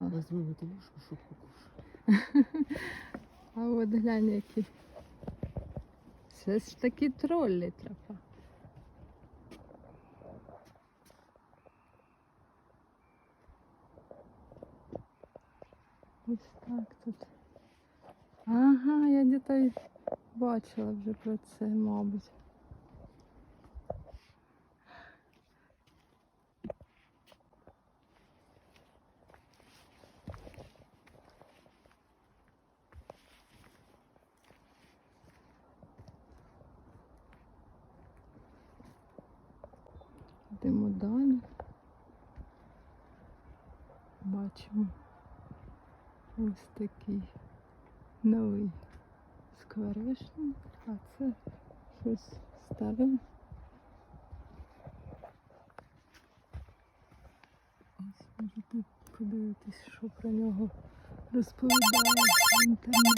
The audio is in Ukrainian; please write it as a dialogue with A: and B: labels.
A: Возьми мотилюшку, щоб покушати.
B: А от глянь які. Це ж такі троллі треба. Ось так тут. Ага, я десь бачила вже про це, мабуть. Йдемо далі. Бачимо ось такий новий скворечник, а це щось старе. Ось можете подивитись, що про нього розповідає в інтернеті.